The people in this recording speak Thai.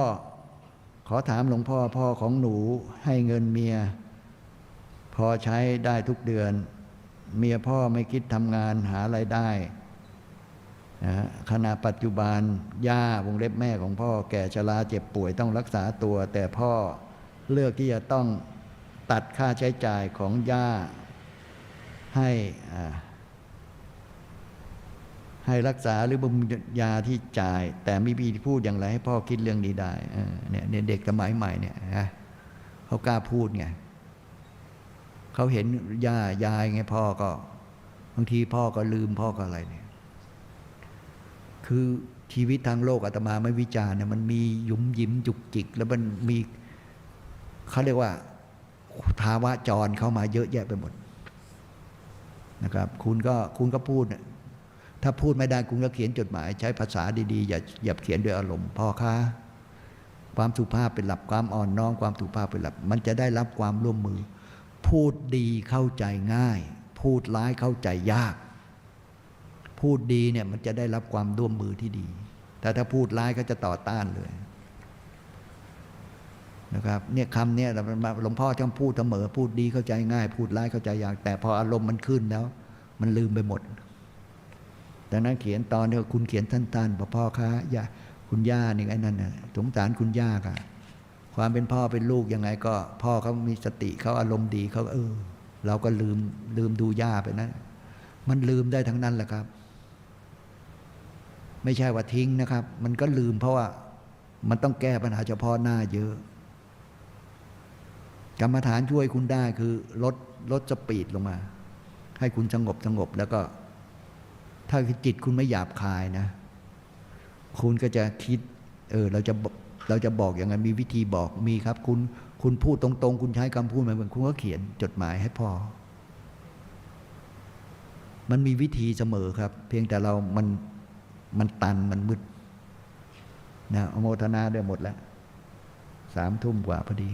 พ่อขอถามหลวงพ่อพ่อของหนูให้เงินเมีย พอใช้ได้ทุกเดือน เมียพ่อไม่คิดทำงานหาไรายได้นะขณะปัจจุบันย่าวงเล็บแม่ของพ่อแก่ชราเจ็บป่วยต้องรักษาตัว แต่พ่อเลือกที่จะต้องตัดค่าใช้จ่ายของย่าให้อ่า ให้รักษาหรือบำรุงยาที่จ่าย แต่ไม่มีพูดอย่างไรให้พ่อคิดเรื่องนี้ได้เนี่ยเด็กสมัยใหม่เนี่ยนะเขากล้าพูดไงเขาเห็นย่ายายไงพ่อก็บางทีพ่อก็ลืมพ่อก็อะไรเนี่ย คือชีวิตทางโลกอาตมาไม่วิจารณ์เนี่ยมันมีหยุมยิ้มจุกจิก แล้วมันมีเขาเรียกว่าภาวะจรเข้ามาเยอะแยะไปหมดนะครับ คุณก็คุณก็พูด ถ้าพูดไม่ได้คุณก็เขียนจดหมาย ใช้ภาษาดีๆอย่าอย่าเขียนด้วยอารมณ์พ่อคะความสุภาพเป็นหลักความอ่อนน้อมความสุภาพเป็นหลัก มันจะได้รับความร่วมมือ พูดดีเข้าใจง่าย พูดร้ายเข้าใจยาก พูดดีเนี่ยมันจะได้รับความร่วมมือที่ดี แต่ถ้าพูดร้ายก็จะต่อต้านเลยนะครับเนี่ยคำเนี่ยหลวงพ่อชอบพูดเสมอ พูดดีเข้าใจง่าย พูดร้ายเข้าใจยาก แต่พออารมณ์มันขึ้นแล้ว มันลืมไปหมด ดังนั้นเขียนตอนเนี่ยคุณเขียนสั้นๆบอกพ่อคะย่าคุณย่านี่ไอ้นั่นน่ะสงสารคุณย่าค่ะ ความเป็นพ่อเป็นลูกยังไงก็ พ่อเขามีสติเขาอารมณ์ดีเขาเออ เราก็ลืมลืมดูย่าไปนะมันลืมได้ทั้งนั้นแหละครับ ไม่ใช่ว่าทิ้งนะครับ มันก็ลืมเพราะว่ามันต้องแก้ปัญหาเฉพาะหน้าเยอะ กรรมฐานช่วยคุณได้คือลดลดสปีดลงมา ให้คุณสงบสงบแล้วก็ ถ้าจิตคุณไม่หยาบคายนะ คุณก็จะคิด เออ เราจะเราจะบอกอย่างไงมีวิธีบอกมีครับ คุณคุณพูดตรง ๆ คุณใช้คำพูดมาเหมือนคุณก็เขียนจดหมายให้พ่อ มันมีวิธีเสมอครับ เพียงแต่เรามันมันตันมันมืดนะอโมทนาได้หมดแล้วสามทุ่มกว่าพอดี